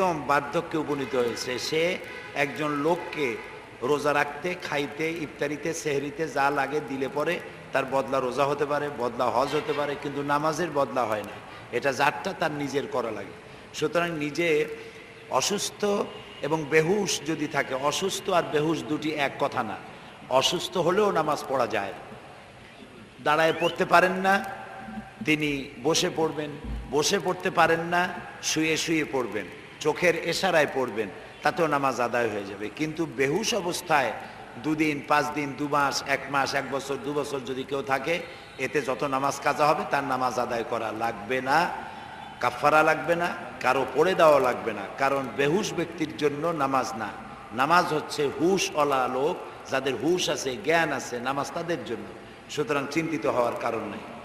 একদম বার্ধক্যে উপনীত হয়েছে। সে একজন লোককে রোজা রাখতে, খাইতে, ইফতারিতে, সেহরিতে যা লাগে দিলে পরে তার বদলা রোজা হতে পারে, বদলা হজ হতে পারে, কিন্তু নামাজের বদলা হয় না। এটা যারটা তার নিজের করা লাগে। সুতরাং নিজে অসুস্থ এবং বেহুশ যদি থাকে, অসুস্থ আর বেহুশ দুটি এক কথা না। অসুস্থ হলেও নামাজ পড়া যায়। দাঁড়ায় পড়তে পারেন না, তিনি বসে পড়বেন। বসে পড়তে পারেন না, শুয়ে শুয়ে পড়বেন। চোখের এশারায় পড়বেন, তাতেও নামাজ আদায় হয়ে যাবে। কিন্তু বেহুশ অবস্থায় দুদিন, পাঁচ দিন, দু মাস, এক মাস, এক বছর, দু বছর যদি কেউ থাকে, এতে যত নামাজ কাজা হবে, তার নামাজ আদায় করা লাগবে না কাফারা লাগবে না, কারও পড়ে দেওয়া লাগবে না। কারণ বেহুশ ব্যক্তির জন্য নামাজ না। নামাজ হচ্ছে হুশ অলা লোক, যাদের হুশ আছে, জ্ঞান আছে, নামাজ তাদের জন্য। সুতরাং চিন্তিত হওয়ার কারণ নেই।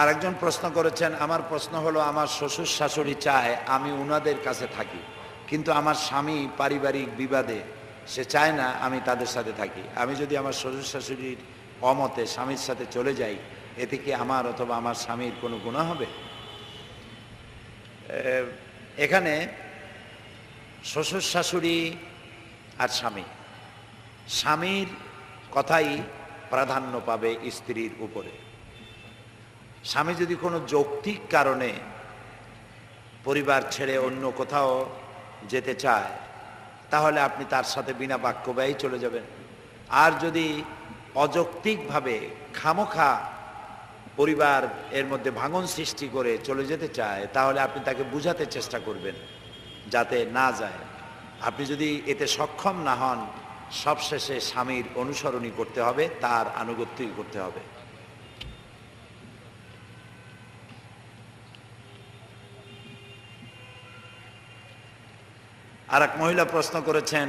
আর একজন প্রশ্ন করেছেন, আমার প্রশ্ন হলো, আমার শ্বশুর শাশুড়ি চায় আমি উনাদের কাছে থাকি, কিন্তু আমার স্বামী পারিবারিক বিবাদে সে চায় না আমি তাদের সাথে থাকি। আমি যদি আমার শ্বশুর শাশুড়ির অমতে স্বামীর সাথে চলে যাই, এতে কি আমার অথবা আমার স্বামীর কোনো গুণা হবে? এখানে শ্বশুর শাশুড়ি আর স্বামী। স্বামীর কথাই প্রাধান্য পাবে স্ত্রীর উপরে। স্বামী যদি কোনো যৌক্তিক কারণে পরিবার ছেড়ে অন্য কোথাও যেতে চায়, তাহলে আপনি তার সাথে বিনা বাক্য ব্যয় চলে যাবেন। আর যদি অযৌক্তিকভাবে খামোখা পরিবার এর মধ্যে ভাঙন সৃষ্টি করে চলে যেতে চায়, তাহলে আপনি তাকে বুঝাতে চেষ্টা করবেন, যাতে না যায়। আপনি যদি এতে সক্ষম না হন, সবশেষে স্বামীর অনুসরণই করতে হবে, তার আনুগত্যই করতে হবে। আর এক মহিলা প্রশ্ন করেছেন,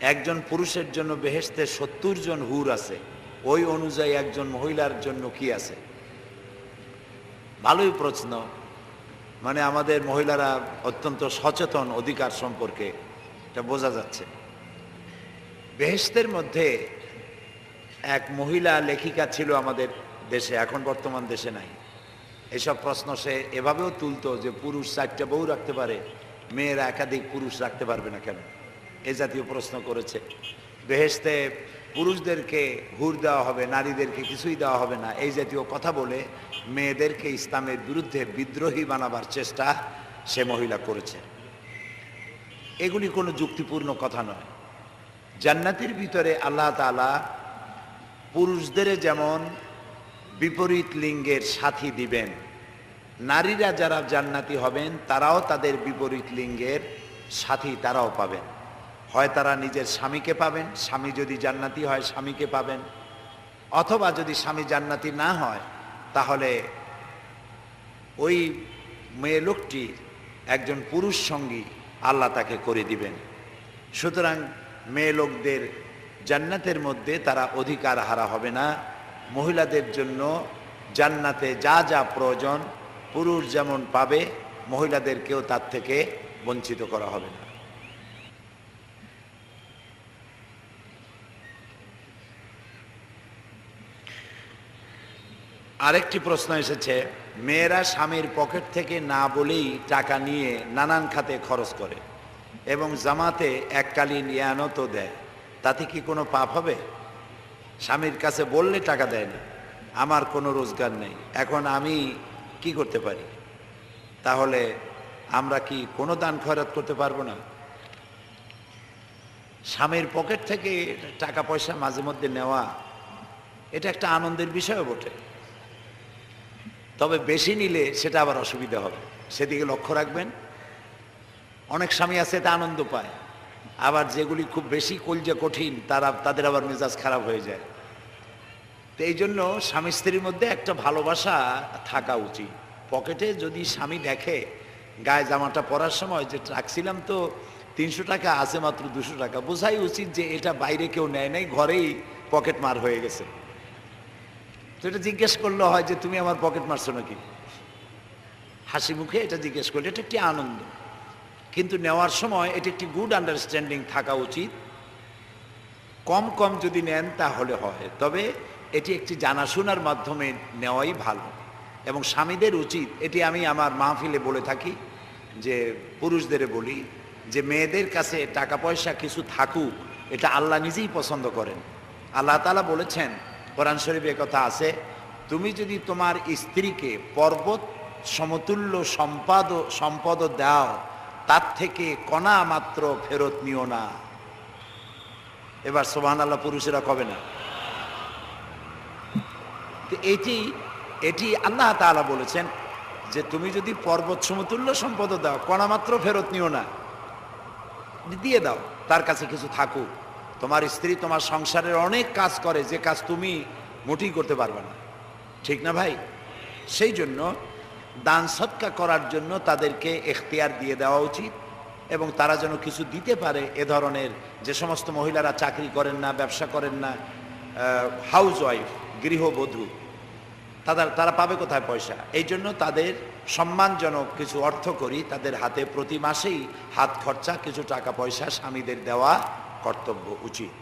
একজন পুরুষের জন্য বেহেস্তে সত্তর জন হুর আছে, ওই অনুযায়ী একজন মহিলার জন্য কি আছে? ভালোই প্রশ্ন। মানে আমাদের মহিলারা অত্যন্ত সচেতন অধিকার সম্পর্কে, এটা বোঝা যাচ্ছে। বেহেস্তের মধ্যে এক মহিলা লেখিকা ছিল আমাদের দেশে, এখন বর্তমান দেশে নাই। এসব প্রশ্ন সে এভাবেও তুলতো যে পুরুষ চারটা বউ রাখতে পারে মেয়েরা একাধিক পুরুষ রাখতে পারবে না কেন? এ জাতীয় প্রশ্ন করেছে। বেহেস্তে পুরুষদেরকে হুর দেওয়া হবে, নারীদেরকে কিছুই দেওয়া হবে না। এই জাতীয় কথা বলে মেয়েদেরকে ইসলামের বিরুদ্ধে বিদ্রোহী বানাবার চেষ্টা সে মহিলা করেছে। এগুলি কোনো যুক্তিপূর্ণ কথা নয়। জান্নাতের ভিতরে আল্লাহ তালা পুরুষদের যেমন বিপরীত লিঙ্গের সাথী দিবেন নারীরা যারা জান্নাতি হবেন, তারাও তাদের বিপরীত লিঙ্গের সাথী তারাও পাবেন। হয় তারা নিজের স্বামীকে পাবেন, স্বামী যদি জান্নাতি হয় স্বামীকে পাবেন। অথবা যদি স্বামী জান্নাতি না হয়, তাহলে ওই মেয়ে লোকটির একজন পুরুষ সঙ্গী আল্লাহ তাকে করে দিবেন। সুতরাং মেয়ে লোকদের জান্নাতের মধ্যে তারা অধিকার হারা হবে না। মহিলাদের জন্য জান্নাতে যা যা প্রয়োজন পুরুষ যেমন পাবে, মহিলাদেরকেও তার থেকে বঞ্চিত করা হবে না। আরেকটি প্রশ্ন এসেছে, মেয়েরা স্বামীর পকেট থেকে না বলেই টাকা নিয়ে নানান খাতে খরচ করে এবং জামাতে এককালীন ইয়ানতও দেয়। তাতে কি কোনো পাপ হবে? স্বামীর কাছে বললে টাকা দেয় না, আমার কোনো রোজগার নেই। এখন আমি কি করতে পারি? তাহলে আমরা কি কোনো দান খয়রাত করতে পারব না? স্বামীর পকেট থেকে টাকা পয়সা মাঝে মধ্যে নেওয়া, এটা একটা আনন্দের বিষয়ও বটে। তবে বেশি নিলে সেটা আবার অসুবিধা হবে। সেদিকে লক্ষ্য রাখবেন। অনেক স্বামী আছে, এতে আনন্দ পায়। আবার যেগুলি খুব বেশি কলজে কঠিন, তারা, তাদের আবার মেজাজ খারাপ হয়ে যায়। তো এই জন্য স্বামী স্ত্রীর মধ্যে একটা ভালোবাসা থাকা উচিত। পকেটে যদি স্বামী দেখে, গায়ে জামাটা পরার সময় যে রাখছিলাম তো তিনশো টাকা আছে মাত্র দুশো টাকা, বোঝাই উচিত যে এটা বাইরে কেউ নেয় নাই, ঘরেই পকেট মার হয়ে গেছে। তো এটা জিজ্ঞেস করলে হয় যে, তুমি আমার পকেট মারছো নাকি? হাসি মুখে এটা জিজ্ঞেস করলে, এটা একটি আনন্দ। কিন্তু নেওয়ার সময় এটি একটি গুড আন্ডারস্ট্যান্ডিং থাকা উচিত। কম কম যদি নেন, তাহলে হয়। তবে এটি একটি জানাশোনার মাধ্যমে নেওয়াই ভালো। এবং স্বামীদের উচিত, এটি আমি আমার মাহফিলে বলে থাকি, যে পুরুষদের বলি, যে মেয়েদের কাছে টাকা পয়সা কিছু থাকুক, এটা আল্লাহ নিজেই পছন্দ করেন। আল্লাহ তালা বলেছেন, কোরআন শরীফে কথা আছে, তুমি যদি তোমার স্ত্রীকে পর্বত সমতুল্য সম্পাদ, সম্পদ দাও, তার থেকে কণা মাত্র ফেরত নিও না। এবার সোহান আল্লাহ পুরুষেরা কবে না? তো এটি এটি আল্লাহ তাআলা বলেছেন যে তুমি যদি পর্বত সমতুল্য সম্পদ দাও কণামাত্র ফেরত নিও না। দিয়ে দাও, তার কাছে কিছু থাকুক। তোমার স্ত্রী তোমার সংসারের অনেক কাজ করে, যে কাজ তুমি মোটেই করতে পারবে না। ঠিক না ভাই? সেই জন্য দান সৎকা করার জন্য তাদেরকে এখতিয়ার দিয়ে দেওয়া উচিত এবং তারা যেন কিছু দিতে পারে এ ধরনের যে সমস্ত মহিলারা চাকরি করেন না, ব্যবসা করেন না হাউস ওয়াইফ গৃহবধূ। তাদের, তারা পাবে কোথায় পয়সা? এই জন্য তাদের সম্মানজনক কিছু অর্থ করি, তাদের হাতে প্রতি মাসেই হাত খরচা, কিছু টাকা পয়সা স্বামীদের দেওয়া কর্তব্য উচিত।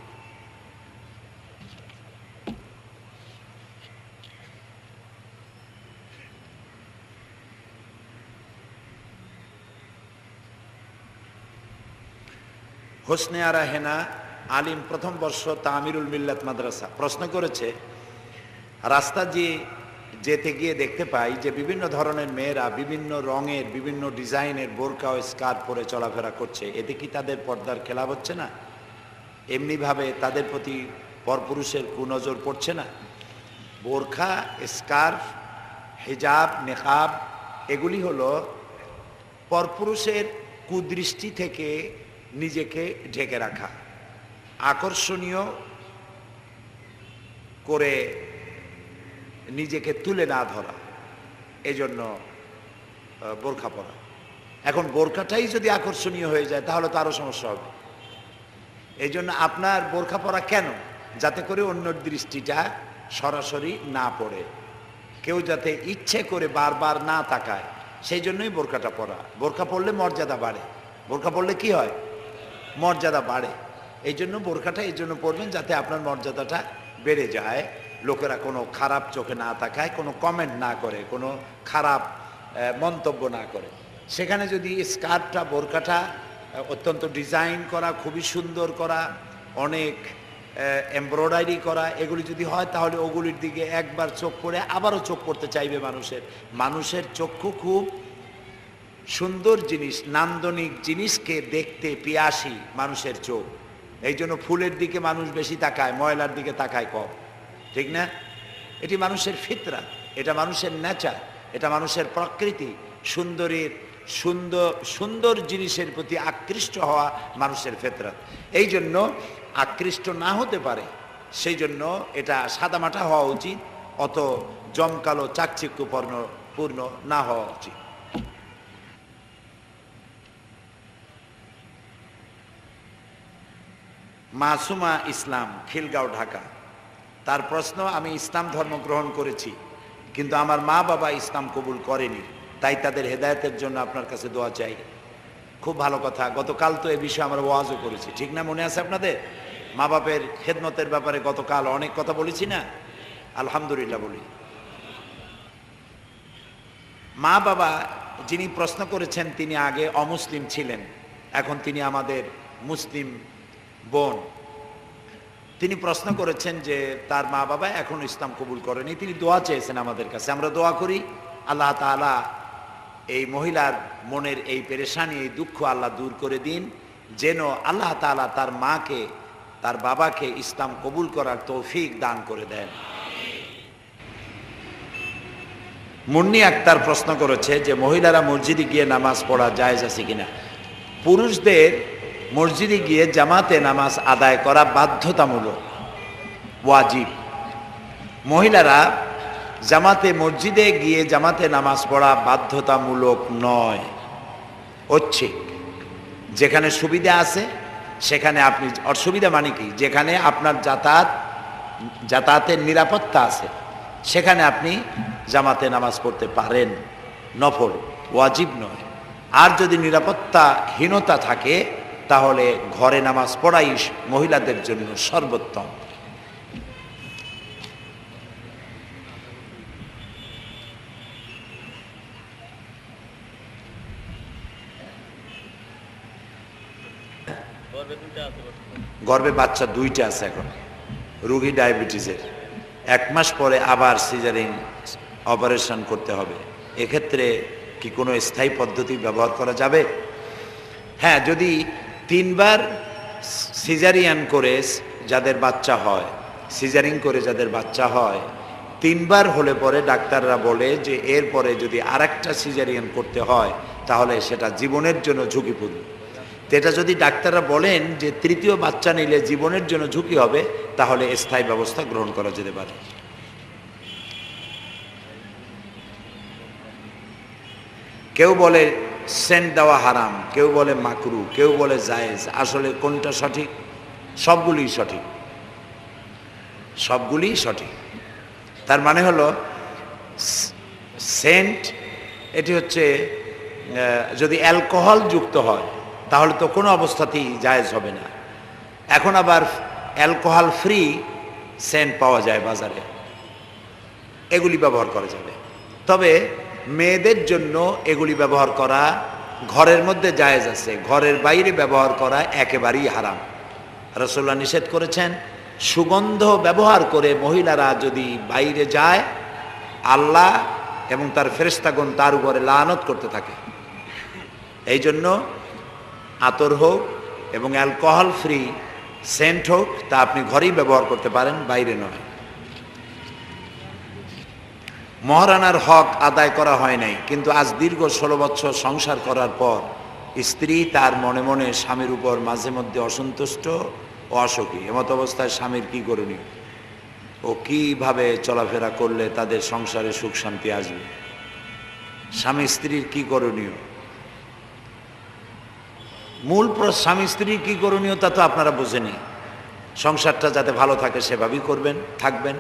হোসনে আরা হেনা আলিম প্রথম বর্ষ তামিরুল মিল্লাত মাদ্রাসা। প্রশ্ন করেছে রাস্তা যে যেতে গিয়ে দেখতে পাই যে বিভিন্ন ধরনের মেয়েরা বিভিন্ন রঙের, বিভিন্ন ডিজাইনের বোরকা ও স্কার্ট পরে চলাফেরা করছে। এতে কি তাদের পর্দার খেলা হচ্ছে না? এমনিভাবে তাদের প্রতি পরপুরুষের কুনজর পড়ছে না? বোরখা, স্কার্ফ, হেজাব নেকাব এগুলি হলো পরপুরুষের কুদৃষ্টি থেকে নিজেকে ঢেকে রাখা। আকর্ষণীয় করে নিজেকে তুলে না ধরা, এজন্য বোরখা পরা। এখন বোরখাটাই যদি আকর্ষণীয় হয়ে যায়, তাহলে তো আরও সমস্যা হবে। এই জন্য আপনার বোরখা পরা কেন? যাতে করে অন্যর দৃষ্টিটা সরাসরি না পড়ে। কেউ যাতে ইচ্ছে করে বারবার না তাকায়, সেই জন্যই বোরখাটা পরা। বোরখা পরলে মর্যাদা বাড়ে। বোরখা পরলে কি হয়? মর্যাদা বাড়ে। এই জন্য বোরখাটা এই জন্য পরবেন, যাতে আপনার মর্যাদাটা বেড়ে যায়। লোকেরা কোনো খারাপ চোখে না তাকায় কোনো কমেন্ট না করে কোনো খারাপ মন্তব্য না করে। সেখানে যদি স্কার্টটা বোরখাটা আহ, অত্যন্ত ডিজাইন করা খুবই সুন্দর করা অনেক এমব্রয়ডারি করা এগুলি যদি হয় তাহলে ওগুলির দিকে একবার চোখ পড়ে আবারও চোখ পড়তে চাইবে মানুষের। মানুষের চক্ষু খুব সুন্দর জিনিস নান্দনিক জিনিসকে দেখতে পিয়াসি মানুষের চোখ। এই জন্য ফুলের দিকে মানুষ বেশি তাকায় ময়লার দিকে তাকায় কম। ঠিক না? এটি মানুষের ফিতরা, এটা মানুষের নেচার, এটা মানুষের প্রকৃতি। সুন্দরের সুন্দর সুন্দর জিনিসের প্রতি আকৃষ্ট হওয়া মানুষের ফেতরাত এই জন্য আকৃষ্ট না হতে পারে, সেই জন্য এটা সাদামাটা হওয়া উচিত, অত জমকালো, চাকচিক্যপূর্ণ, পূর্ণ না হওয়া উচিত। মাসুমা ইসলাম, খিলগাঁও, ঢাকা। তার প্রশ্ন, আমি ইসলাম ধর্ম গ্রহণ করেছি, কিন্তু আমার মা বাবা ইসলাম কবুল করেনি, তাই তাদের হেদায়েতের জন্য আপনার কাছে দোয়া চাই। খুব ভালো কথা। গতকাল তো এ বিষয়ে আমরা ওয়াজও করেছি। ঠিক না মনে আছে আপনাদের? মা বাপের খেদমতের ব্যাপারে গতকাল অনেক কথা বলেছি না? আলহামদুলিল্লাহ বলি। মা বাবা যিনি প্রশ্ন করেছেন, তিনি আগে অমুসলিম ছিলেন। এখন তিনি আমাদের মুসলিম বোন। তিনি প্রশ্ন করেছেন যে তার মা বাবা এখন ইসলাম কবুল করেনি। তিনি দোয়া চেয়েছেন আমাদের কাছে। আমরা দোয়া করি, আল্লাহ তাআলা এই মহিলার মনের এই পেরেশানি, এই দুঃখ আল্লাহ দূর করে দিন, যেন আল্লাহ তাআলা তার মাকে, তার বাবাকে ইসলাম কবুল করার তৌফিক দান করে দেন। মুন্নি আক্তার প্রশ্ন করেছে যে মহিলারা মসজিদে গিয়ে নামাজ পড়া জায়েজ আছে কিনা? পুরুষদের মসজিদে গিয়ে জামাতে নামাজ আদায় করা বাধ্যতামূলক। ওয়াজিব। মহিলারা জামাতে মসজিদে গিয়ে জামাতে নামাজ পড়া বাধ্যতামূলক নয়। ঐচ্ছিক। যেখানে সুবিধা আছে, সেখানে আপনি, অসুবিধা মানে কি? যেখানে আপনার যাতায়াত, যাতায়াতের নিরাপত্তা আছে, সেখানে আপনি জামাতে নামাজ পড়তে পারেন। নফল। ওয়াজিব নয়। আর যদি নিরাপত্তাহীনতা থাকে তাহলে ঘরে নামাজ পড়াই মহিলাদের জন্য সর্বোত্তম। গর্বে বাচ্চা দুইটা আছে এখন। রুগী ডায়াবেটিসের। এক মাস পরে আবার সিজারিং অপারেশন করতে হবে। এক্ষেত্রে কি কোনো স্থায়ী পদ্ধতি ব্যবহার করা যাবে? হ্যাঁ যদি তিনবার সিজারিয়ান করে যাদের বাচ্চা হয় সিজারিং করে যাদের বাচ্চা হয়, তিনবার হলে পরে ডাক্তাররা বলে যে এরপরে যদি আরেকটা সিজারিয়ান করতে হয়, তাহলে সেটা জীবনের জন্য ঝুঁকিপূর্ণ। এটা যদি ডাক্তাররা বলেন যে তৃতীয় বাচ্চা নিলে জীবনের জন্য ঝুঁকি হবে, তাহলে স্থায়ী ব্যবস্থা গ্রহণ করা যেতে পারে। কেউ বলে সেন্ট দেওয়া হারাম। কেউ বলে মাকরু, কেউ বলে জায়েজ। আসলে কোনটা সঠিক? সবগুলি সঠিক। সবগুলি সঠিক। তার মানে হলো, সেন্ট, এটি হচ্ছে যদি অ্যালকোহল যুক্ত হয়, তাহলে তো কোনো অবস্থাতেই জায়েজ হবে না। এখন আবার অ্যালকোহল ফ্রি সেন্ট পাওয়া যায় বাজারে। এগুলি ব্যবহার করা যাবে। তবে মেয়েদের জন্য এগুলি ব্যবহার করা ঘরের মধ্যে জায়েজ আছে। ঘরের বাইরে ব্যবহার করা একেবারেই হারাম। রসোল্লা নিষেধ করেছেন, সুগন্ধ ব্যবহার করে মহিলারা যদি বাইরে যায়, আল্লাহ এবং তার ফেরেস্তাগণ তার উপরে লানত করতে থাকে। এই জন্য আতর হোক এবং অ্যালকোহল ফ্রি, সেন্ট হোক, তা আপনি ঘরেই ব্যবহার করতে পারেন, বাইরে নয়। মহারানার হক আদায় করা হয় নাই, কিন্তু আজ দীর্ঘ ষোলো বছর সংসার করার পর স্ত্রী তার মনে মনে স্বামীর উপর মাঝে মধ্যে অসন্তুষ্ট ও অসুখী। এমত অবস্থায় স্বামীর কি করণীয়? ও কীভাবে চলাফেরা করলে তাদের সংসারে সুখ শান্তি আসবে? স্বামী স্ত্রীর কি করণীয়? মূল স্বামী স্ত্রীর কি করণীয় তা তো আপনারা বোঝেনি সংসারটা যাতে ভালো থাকে সেভাবেই করবেন, থাকবেন।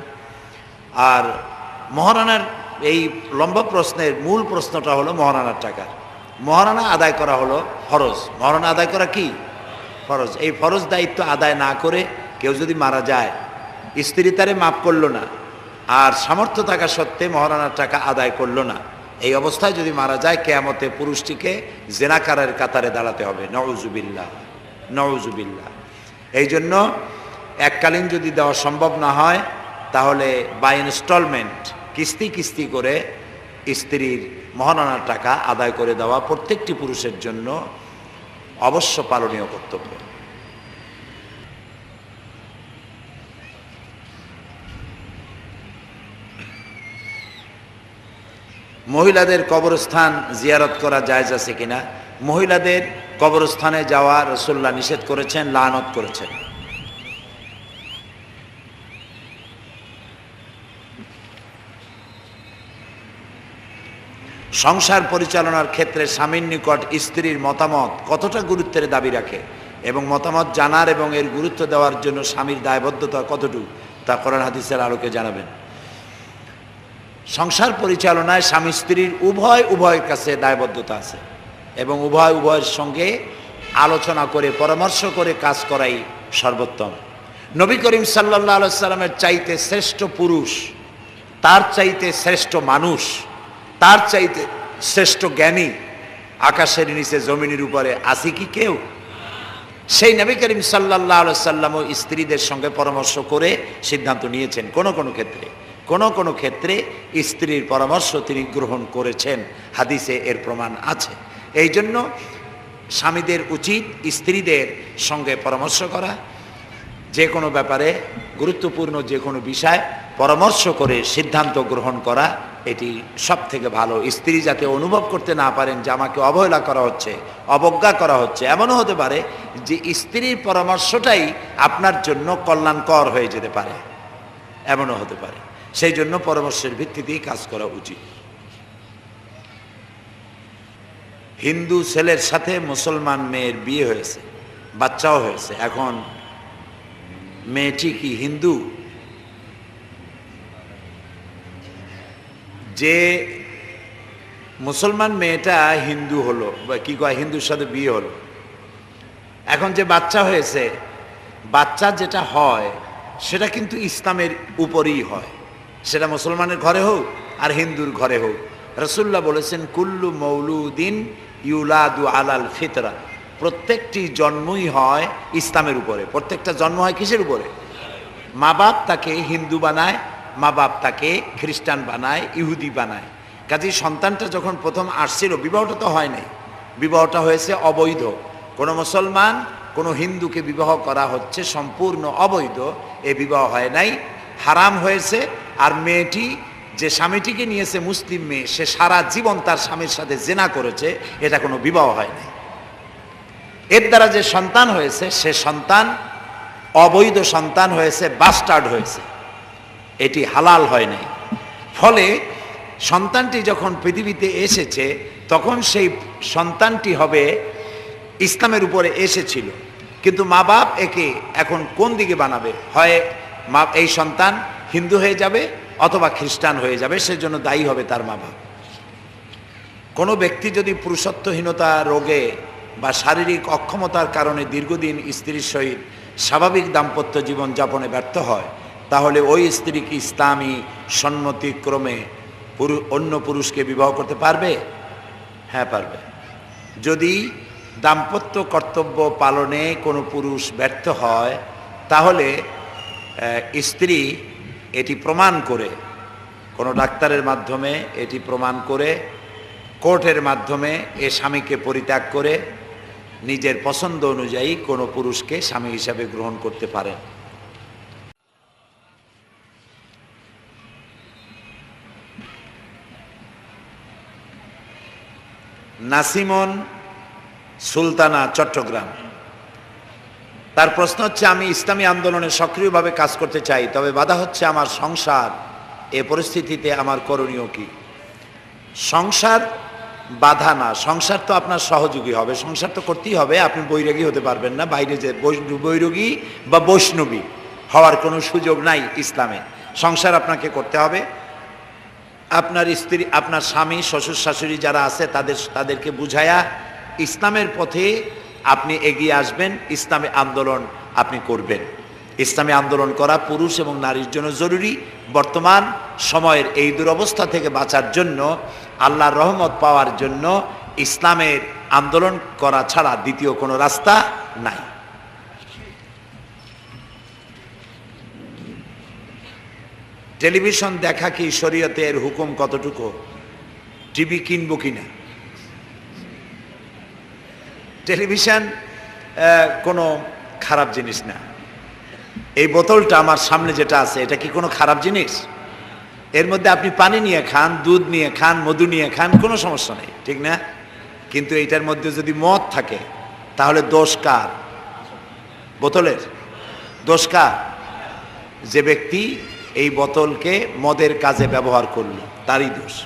আর মহারানার এই লম্বা প্রশ্নের মূল প্রশ্নটা হলো মহারানার টাকা। মহারানা আদায় করা হলো ফরজ। মহারানা আদায় করা কি? ফরজ। এই ফরজ দায়িত্ব আদায় না করে কেউ যদি মারা যায়, স্ত্রী তারে মাফ করল না, আর সামর্থ্য থাকা সত্ত্বে মহারানার টাকা আদায় করল না, এই অবস্থায় যদি মারা যায়, কেয়ামতে পুরুষটিকে জেনাকারের কাতারে দাঁড়াতে হবে। নওজুবিল্লাহ নওজুবিল্লাহ। এই জন্য এককালীন যদি দেওয়া সম্ভব না হয়, তাহলে বাই ইনস্টলমেন্ট কিস্তি কিস্তি করে স্ত্রীর মহানানার টাকা আদায় করে দেওয়া প্রত্যেকটি পুরুষের জন্য অবশ্য পালনীয় কর্তব্য। মহিলাদের কবরস্থান জিয়ারত করা জায়জ আছে কিনা? মহিলাদের কবরস্থানে যাওয়া রসুল্লাহ নিষেধ করেছেন, লানত করেছেন। সংসার পরিচালনার ক্ষেত্রে স্বামীর নিকট স্ত্রীর মতামত কতটা গুরুত্বের দাবি রাখে এবং মতামত জানার এবং এর গুরুত্ব দেওয়ার জন্য স্বামীর দায়বদ্ধতা কতটুকু তা কোরআন হাদিসের আলোকে জানাবেন। সংসার পরিচালনায় স্বামী স্ত্রীর উভয় উভয়ের কাছে দায়বদ্ধতা আছে এবং উভয় উভয়ের সঙ্গে আলোচনা করে, পরামর্শ করে কাজ করাই সর্বোত্তম। নবী করিম সাল্লাহ সাল্লামের চাইতে শ্রেষ্ঠ পুরুষ, তার চাইতে শ্রেষ্ঠ মানুষ তার চাইতে শ্রেষ্ঠ জ্ঞানী আকাশের নিচে, জমিনের উপরে আছে কি কেউ? সেই নবী করিম সাল্লাহ সাল্লামও স্ত্রীদের সঙ্গে পরামর্শ করে সিদ্ধান্ত নিয়েছেন কোনো কোনো ক্ষেত্রে। কোনো কোনো ক্ষেত্রে স্ত্রীর পরামর্শ তিনি গ্রহণ করেছেন, হাদিসে এর প্রমাণ আছে। এই জন্য স্বামীদের উচিত স্ত্রীদের সঙ্গে পরামর্শ করা যে কোনো ব্যাপারে গুরুত্বপূর্ণ যে কোনো বিষয় পরামর্শ করে সিদ্ধান্ত গ্রহণ করা, এটি সব থেকে ভালো। স্ত্রী যাতে অনুভব করতে না পারেন যে আমাকে অবহেলা করা হচ্ছে, অবজ্ঞা করা হচ্ছে, এমনও হতে পারে যে স্ত্রীর পরামর্শটাই আপনার জন্য কল্যাণকর হয়ে যেতে পারে। এমনও হতে পারে। সেই জন্য পরামর্শের ভিত্তিতেই কাজ করা উচিত। হিন্দু ছেলের সাথে মুসলমান মেয়ের বিয়ে হয়েছে, বাচ্চাও হয়েছে। এখন মেয়েটি কি হিন্দু যে মুসলমান মেয়েটা হিন্দু হলো, বা কি কয়, হিন্দুর সাথে বিয়ে হলো। এখন যে বাচ্চা হয়েছে, বাচ্চা যেটা হয়, সেটা কিন্তু ইসলামের উপরেই হয়। সেটা মুসলমানের ঘরে হোক আর হিন্দুর ঘরে হোক। রসুল্লাহ বলেছেন, কুল্লু মৌলুদ্দিন ইউলাদু আলাল ফিতরা। প্রত্যেকটি জন্মই হয় ইসলামের উপরে। প্রত্যেকটা জন্ম হয় কিসের উপরে? মা বাপ তাকে হিন্দু বানায়, মা বাপ তাকে খ্রিস্টান বানায়, ইহুদি বানায়। কাজেই সন্তানটা যখন প্রথম আসছিল, বিবাহটা তো হয় নাই। বিবাহটা হয়েছে অবৈধ। কোনো মুসলমান, কোনো হিন্দুকে বিবাহ করা হচ্ছে সম্পূর্ণ অবৈধ। এ বিবাহ হয় নাই। হারাম হয়েছে। আর মেয়েটি, যে স্বামীটিকে নিয়েছে মুসলিম মেয়ে, সে সারা জীবন তার স্বামীর সাথে জেনা করেছে। এটা কোনো বিবাহ হয় নাই। এর দ্বারা যে সন্তান হয়েছে, সে সন্তান অবৈধ সন্তান হয়েছে বাস্টার্ড হয়েছে। এটি হালাল হয় নাই। ফলে সন্তানটি যখন পৃথিবীতে এসেছে, তখন সেই সন্তানটি হবে ইসলামের উপরে এসেছিল। কিন্তু মা বাপ একে এখন কোন দিকে বানাবে? হয় মা, এই সন্তান হিন্দু হয়ে যাবে অথবা খ্রিস্টান হয়ে যাবে, সেজন্য দায়ী হবে তার মা বাপ। কোনো ব্যক্তি যদি পুরুষত্বহীনতা রোগে বা শারীরিক অক্ষমতার কারণে দীর্ঘদিন স্ত্রীর সহিত স্বাভাবিক দাম্পত্য জীবন যাপনে ব্যর্থ হয়, তাহলে ওই স্ত্রী কি ইসলামী সম্মতিক্রমে অন্য পুরুষকে বিবাহ করতে পারবে? হ্যাঁ পারবে। যদি দাম্পত্য কর্তব্য পালনে কোনো পুরুষ ব্যর্থ হয়, তাহলে স্ত্রী এটি প্রমাণ করে, কোনো ডাক্তারের মাধ্যমে এটি প্রমাণ করে, কোর্টের মাধ্যমে এ স্বামীকে পরিত্যাগ করে নিজের পছন্দ অনুযায়ী কোনো পুরুষকে স্বামী হিসাবে গ্রহণ করতে পারেন। নাসিমন সুলতানা, চট্টগ্রাম। তার প্রশ্ন হচ্ছে, আমি ইসলামী আন্দোলনে সক্রিয়ভাবে কাজ করতে চাই, তবে বাধা হচ্ছে আমার সংসার, এ পরিস্থিতিতে আমার করণীয় কি? সংসার বাধা না। সংসার তো আপনার সহযোগী হবে। সংসার তো করতেই হবে। আপনি বৈরাগী হতে পারবেন না। বাইরে যে বৈরাগী বা বৈষ্ণবী হওয়ার কোনো সুযোগ নাই ইসলামে। সংসার আপনাকে করতে হবে। আপনার স্ত্রী, আপনার স্বামী, শ্বশুর, শাশুড়ি যারা আছে, তাদের, তাদেরকে বুঝায়া ইসলামের পথে আপনি এগিয়ে আসবেন। ইসলামী আন্দোলন আপনি করবেন। ইসলামী আন্দোলন করা পুরুষ এবং নারীর জন্য জরুরি। বর্তমান সময়ের এই দুরবস্থা থেকে বাঁচার জন্য, আল্লাহর রহমত পাওয়ার জন্য ইসলামের আন্দোলন করা ছাড়া দ্বিতীয় কোনো রাস্তা নাই। টেলিভিশন দেখা কি শরীয়তের হুকুম কতটুকু? টিভি কিনবো কিনা? টেলিভিশন কোনো খারাপ জিনিস না। এই বোতলটা আমার সামনে যেটা আছে, এটা কি কোনো খারাপ জিনিস? এর মধ্যে আপনি পানি নিয়ে খান, দুধ নিয়ে খান, মধু নিয়ে খান, কোনো সমস্যা নেই, ঠিক না? কিন্তু এইটার মধ্যে যদি মদ থাকে, তাহলে দোষ কার? বোতলের। দোষ কার? যে ব্যক্তি এই বোতলকে মদের কাজে ব্যবহার করল, তারই দোষ।